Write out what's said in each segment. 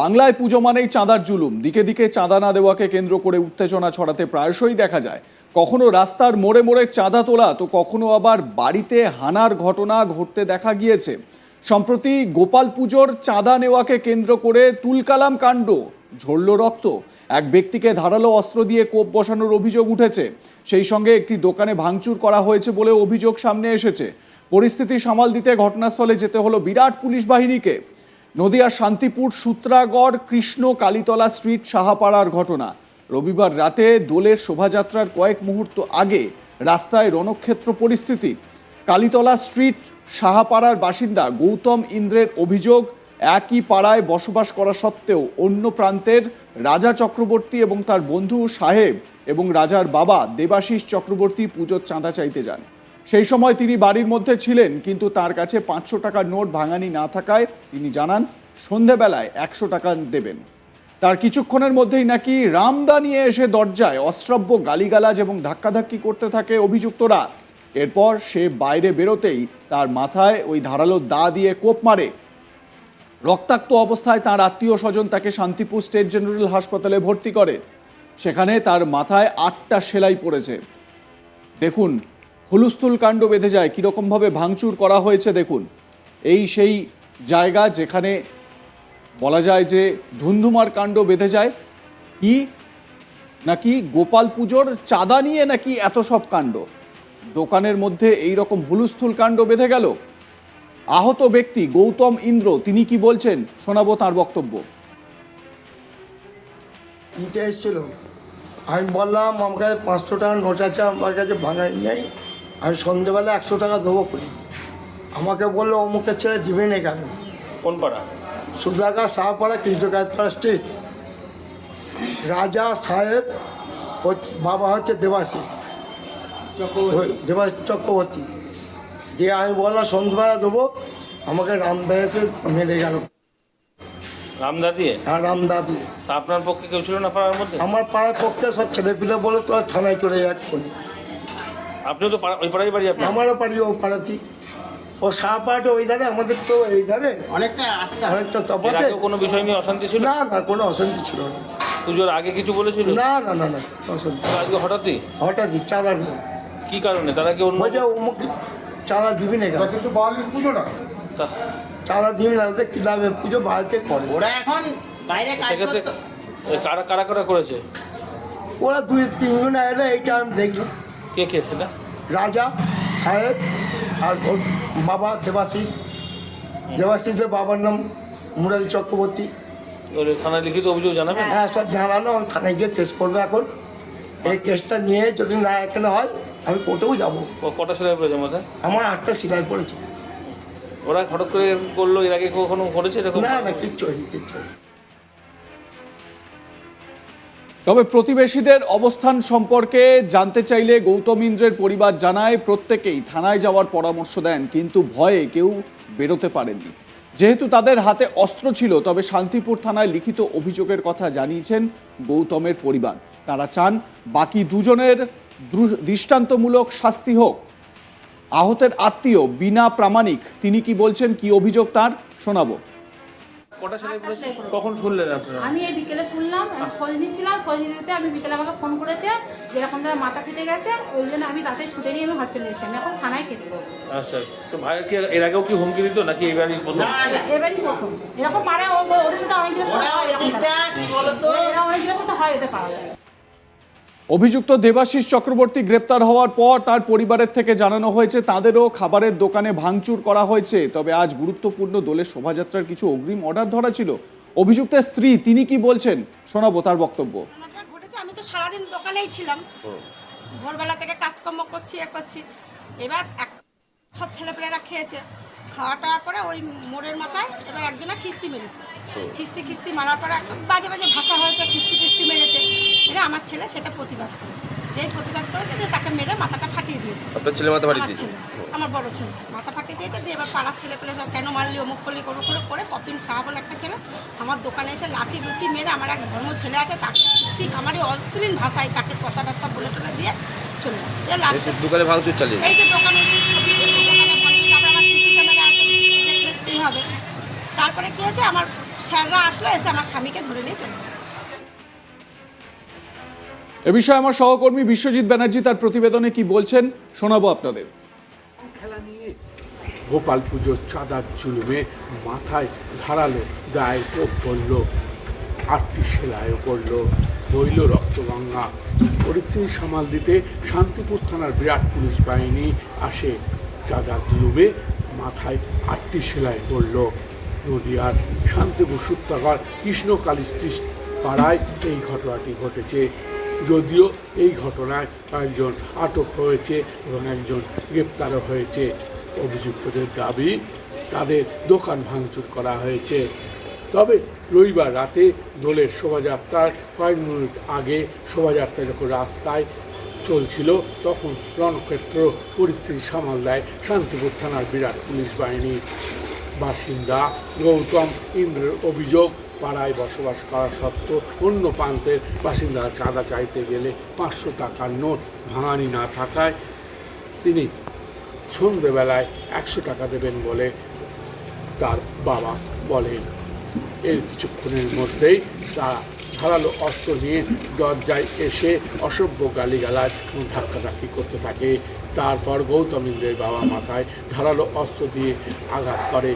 বাংলায় পুজো মানেই চাঁদার জুলুম। দিকে দিকে চাঁদা না দেওয়াকে কেন্দ্র করে উত্তেজনা ছড়াতে প্রায়শই দেখা যায়। কখনো রাস্তার মোড়ে মোড়ে চাঁদা তোলা, তো কখনো আবার বাড়িতে হানার ঘটনা ঘটতে দেখা গিয়েছে। সম্প্রতি গোপাল পুজোর চাঁদা নেওয়াকে কেন্দ্র করে তুলকালাম কাণ্ড, ঝরল রক্ত। এক ব্যক্তিকে ধারালো অস্ত্র দিয়ে কোপ বসানোর অভিযোগ উঠেছে। সেই সঙ্গে একটি দোকানে ভাঙচুর করা হয়েছে বলে অভিযোগ সামনে এসেছে। পরিস্থিতি সামাল দিতে ঘটনাস্থলে যেতে হলো বিরাট পুলিশ বাহিনীকে। নদিয়ার শান্তিপুর, সূত্রাগড়, কৃষ্ণ, কালীতলা স্ট্রিট সাহাপাড়ার ঘটনা। রবিবার রাতে দোলের শোভাযাত্রার কয়েক মুহূর্ত আগে রাস্তায় রণক্ষেত্র পরিস্থিতি। কালীতলা স্ট্রিট সাহাপাড়ার বাসিন্দা গৌতম ইন্দ্রের অভিযোগ, একই পাড়ায় বসবাস করা সত্ত্বেও অন্য প্রান্তের রাজা চক্রবর্তী এবং তার বন্ধু সাহেব এবং রাজার বাবা দেবাশিস চক্রবর্তী পুজোর চাঁদা চাইতে যান। সেই সময় তিনি বাড়ির মধ্যে ছিলেন, কিন্তু তার কাছে পাঁচশো টাকার নোট ভাঙানি না থাকায় তিনি জানান, সন্ধেবেলায় একশো টাকা দেবেন। তার কিছুক্ষণের মধ্যেই নাকি রামদা নিয়ে এসে দরজায় অশ্রাব্য গালিগালাজ এবং ধাক্কাধাক্কি করতে থাকে অভিযুক্তরা। এরপর সে বাইরে বেরোতেই তার মাথায় ওই ধারালো দা দিয়ে কোপ মারে। রক্তাক্ত অবস্থায় তার আত্মীয় স্বজন তাকে শান্তিপুর স্টেট জেনারেল হাসপাতালে ভর্তি করে। সেখানে তার মাথায় আটটা সেলাই পড়েছে। দেখুন হুলুস্থুল কাণ্ড বেঁধে যায়। কীরকমভাবে ভাঙচুর করা হয়েছে দেখুন। এই সেই জায়গা যেখানে বলা যায় যে ধুন্ধুমার কাণ্ড বেঁধে যায়, কি নাকি গোপাল পুজোর চাঁদা নিয়ে নাকি এত সব কাণ্ড? দোকানের মধ্যে এই রকম হুলুস্থুল কাণ্ড বেঁধে গেল? আহত ব্যক্তি গৌতম ইন্দ্র, তিনি কি বলছেন? শোনাবো তার বক্তব্য। এসেছিল। আমি বললাম, আমার কাছে পাঁচশো টাকা নোট আছে, আমার কাছে ভাঙাই নেই। আমি সন্ধেবেলা একশো টাকা দেবো করি। আমাকে বলল অমুকের ছেলে দিবে না কেন? কোন পাড়া? সুদাকা শাহপাড়া কৃষ্ণকাজপাড়া স্ট্রিট রাজা সাহেব বাবা হচ্ছে দেবাসী দেবাসী চক্রবর্তী। দিয়ে আমি বললাম সন্ধ্যেবেলা দেবো আমাকে রামদা এসে মেরে গেল। রামদা দিয়ে? হ্যাঁ রামদা দিয়ে। আপনার পক্ষে কেউ ছিল না পাড়ার মধ্যে? আমার পাড়ার পক্ষে সব ছেলেপিলে বলে তোরা থানায় চলে যাচ্ছে আপনিও তো পাড়া- ওই পাড়াই বাড়ি আপনার আমারও পারি ও পাড়াতি ও শাহপাহাটে ওই ধারে আমাদের তো এই ধারে। অনেকটা আস্তে অনেকটা তফাতে কোনো বিষয় নিয়ে অশান্তি ছিল? না না কোনো অশান্তি ছিল না। পুজোর আগে কিছু বলেছিল? না না না না অশান্তি। আজকে হঠাৎই? হঠাৎই চাঁদা কি কারণে? তারা কি অন্য বলছে অমুক চাঁদা দিবি না কেন? কিন্তু বাঙালির পুজো না। চাঁদা দিবি না ক্লাবে পুজো বাড়িতে করে। ওরা এখন বাইরে কাজ করতো। কারা কারা কারা করেছে? ওরা দুই তিনজন এলে এইটা আমি দেখলাম কে কে সেটা রাজা সাহেব আর ওর বাবা দেবাশিস। দেবাশিসের বাবার নাম মুরারি চক্রবর্তী। ওর থানায় লিখিত অভিযোগ জানাবেন? হ্যাঁ সব জানালো আমি থানায় গিয়ে কেস করব এখন। এই কেসটা নিয়ে যদি না এখানে হয় আমি কোর্টেও যাব। কটা সেলাই পড়েছে মাথায়? আমার আটটা সিলাই পড়েছে। ওরা হঠাৎ করে করল এর আগে কখনো করেছে এরকম? না না কিচ্ছু হয়নি কিচ্ছু হয়নি। তবে প্রতিবেশীদের অবস্থান সম্পর্কে জানতে চাইলে গৌতম ইন্দ্রের পরিবার জানায়, প্রত্যেকেই থানায় যাওয়ার পরামর্শ দেন, কিন্তু ভয়ে কেউ বেরোতে পারেননি। যেহেতু তাদের হাতে অস্ত্র ছিল, তবে শান্তিপুর থানায় লিখিত অভিযোগের কথা জানিয়েছেন গৌতমের পরিবার। তারা চান বাকি দুজনের দৃষ্টান্তমূলক শাস্তি হোক। আহতের আত্মীয় বিনা প্রামাণিক, তিনি কি বলছেন, কি অভিযোগ তার? শোনাবো। পড়েছে? কখন শুনলেন আপনারা? আমি এই বিকেলে শুনলাম খোঁজ নিচ্ছিলাম খোঁজ নিতে আমি বিকেলে আমাকে ফোন করেছে যেরকম তারা মাথা ফেটে গেছে ওই জন্য আমি তাতে ছুটে নিয়ে আমি হসপিটালে এসেছি। আমি এখন থানায় কেস করব। আচ্ছা তো ভাই কি এর আগেও কি হুমকি দিত নাকি এবারই প্রথম? এবারই প্রথম। এরকম পারে ওদের সাথে অনেক জিনিস হয় এরকম এটা কি বলতো? এরা অনেক জিনিসের সাথে হয় এতে পারা যায় অভিযুক্ত দেবাশিস চক্রবর্তী গ্রেপ্তার হওয়ার পর তার পরিবারের থেকে জানানো হয়েছে, তাদেরও খাবারের দোকানে ভাঙচুর করা হয়েছে। তবে আজ গুরুত্বপূর্ণ দোলের শোভাযাত্রার কিছু অগ্রিম অর্ডার ধরা ছিল। অভিযুক্তের স্ত্রী, তিনি কি বলছেন, শোনাবো তার বক্তব্য। আমি তো সারাদিন দোকানেই ছিলাম। ভোরবেলা থেকে কাজকর্ম করছি, এ করছি। এবার সব ছেলেপেলেরা খেয়েছে। খাওয়া টাওয়ার পরে ওই মোড়ের মাথায় এবার একজনা খিস্তি মেরেছে। খিস্তি খিস্তি মারার পরে একদম বাজে বাজে ভাষা হয়েছে খিস্তি খিস্তি মেরেছে। মেরে আমার ছেলে সেটা প্রতিবাদ করেছে। যেই প্রতিবাদ করেছে যে তাকে মেরে মাথাটা ফাটিয়ে দিয়েছে। আপনার ছেলে মাথা ফাটিয়ে আমার দিয়েছে? আমার বড় ছেলে মাথা ফাটিয়ে দিয়েছে দিয়ে এবার পাড়ার ছেলে পেলে সব কেন মারলি অমুক করলি করে করে করে কপিন শাহ বলে একটা ছেলে আমার দোকানে এসে লাঠি লুচি মেরে আমার এক ধর্ম ছেলে আছে তাকে কিস্তি আমারই অশ্লীল ভাষায় তাকে কথা বলে টলে দিয়ে চলে যায় দোকানে ভাঙচুর চালিয়ে এই যে দোকানে যে ছবি দোকানে ভাঙি, তারপরে কী হয়েছে? আমার স্যাররা আসলো এসে আমার স্বামীকে ধরে নিয়ে চলে গেছে। এ বিষয়ে আমার সহকর্মী বিশ্বজিৎ ব্যানার্জি তার প্রতিবেদনে কি বলছেন শোনাবো আপনাদের। খেলা নিয়ে গোপাল পুজোর চাঁদার চুলুমে মাথায় ধারালো গায়ে কোপ পড়ল আটটি সেলাইও পড়ল বইল রক্তগঙ্গা পরিস্থিতি সামাল দিতে শান্তিপুর থানার বিরাট পুলিশ বাহিনী আসে। চাঁদার জুলুমে মাথায় আটটি সেলাই পড়ল। নদিয়ার শান্তিপুর সূত্রাগর কৃষ্ণকালী স্ট্রিট পাড়ায় এই ঘটনাটি ঘটেছে। যদিও এই ঘটনায় কয়েকজন আটক হয়েছে এবং একজন গ্রেপ্তারও হয়েছে। অভিযুক্তদের দাবি, তাদের দোকান ভাঙচুর করা হয়েছে। তবে রবিবার রাতে দোলের শোভাযাত্রার কয়েক মিনিট আগে শোভাযাত্রা যখন রাস্তায় চলছিল, তখন রণক্ষেত্র পরিস্থিতি সামাল দেয় শান্তিপুর থানার বিরাট পুলিশ বাহিনী। বাসিন্দা গৌতম ইন্দ্রের অভিযোগ, পাড়ায় বসবাস করা সত্ত্বেও অন্য প্রান্তের বাসিন্দারা চাঁদা চাইতে গেলে পাঁচশো টাকার নোট ভাঙানি না থাকায় তিনি সন্ধেবেলায় একশো টাকা দেবেন বলে তার বাবা বলেন। এর কিছুক্ষণের মধ্যেই তারা ধারালো অস্ত্র নিয়ে দরজায় এসে অসভ্য গালিগালাজ এবং ধাক্কাধাক্কি করতে থাকে। তারপর গৌতম ইন্দ্রের বাবা মাথায় ধারালো অস্ত্র দিয়ে আঘাত করে,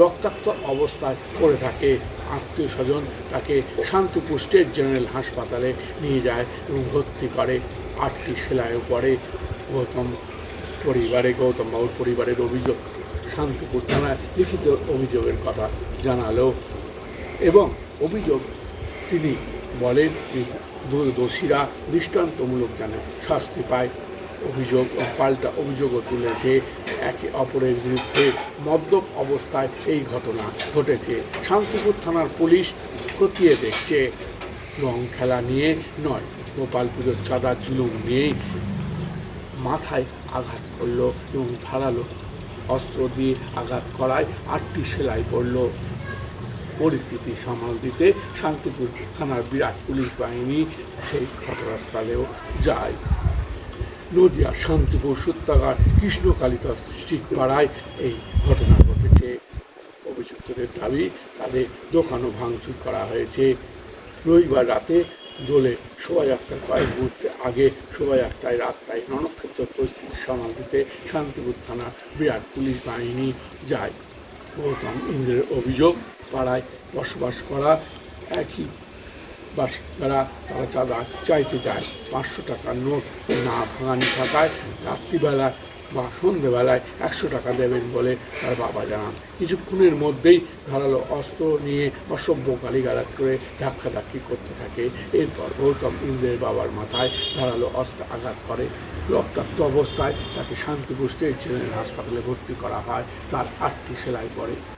রক্তাক্ত অবস্থায় পড়ে থাকে। আত্মীয় স্বজন তাকে শান্তিপুর স্টেট জেনারেল হাসপাতালে নিয়ে যায় এবং ভর্তি করে। আটটি সেলাইও পড়ে। গৌতম পরিবারে, গৌতম বাবুর পরিবারের অভিযোগ, শান্তিপুর থানায় লিখিত অভিযোগের কথা জানালো এবং অভিযোগ তিনি বলেন দোষীরা দৃষ্টান্তমূলক যেন শাস্তি পায়। অভিযোগ, পাল্টা অভিযোগও তুলেছে একে অপরের বিরুদ্ধে মদ্যপ অবস্থায় এই ঘটনা ঘটেছে। শান্তিপুর থানার পুলিশ খতিয়ে দেখছে, রং খেলা নিয়ে নয়। গোপাল পুজোর চাঁদা জুলুম নিয়েই মাথায় আঘাত করল এবং ধারালো অস্ত্র দিয়ে আঘাত করায় আটটি সেলাই পড়ল। পরিস্থিতি সামাল দিতে শান্তিপুর থানার বিরাট পুলিশ বাহিনী সেই ঘটনাস্থলেও যায়। নদিয়া শান্তিপুর সত্যাগার কৃষ্ণকালিতা স্ট্রিট পাড়ায় এই ঘটনা ঘটেছে। অভিযুক্তদের দাবি, তাদের দোকানও ভাঙচুর করা হয়েছে। রবিবার রাতে দোলে শোভাযাত্রার কয়েক মুহূর্তে আগে শোভাযাত্রায় রাস্তায় রণক্ষেত্র পরিস্থিতি সামাল দিতে শান্তিপুর থানার বিরাট পুলিশ বাহিনী যায়। গৌতম ইন্দ্রের অভিযোগ পাড়ায় বসবাস করা, একই বাসিন্দারা তারা চাঁদা চাইতে যায়। পাঁচশো টাকার নোট না ভাঙানি থাকায় রাত্রিবেলায় বা সন্ধেবেলায় একশো টাকা দেবেন বলে তার বাবা জানান। কিছুক্ষণের মধ্যেই ধারালো অস্ত্র নিয়ে অসভ্য গালিগালাজ করে ধাক্কাধাক্কি করতে থাকে। এরপর গৌতম ইন্দ্রের বাবার মাথায় ধারালো অস্ত্র আঘাত করে। রক্তাক্ত অবস্থায় তাকে শান্তিপুর স্টেট জেনারেল হাসপাতালে ভর্তি করা হয়। তার আটটি সেলাই পড়ে।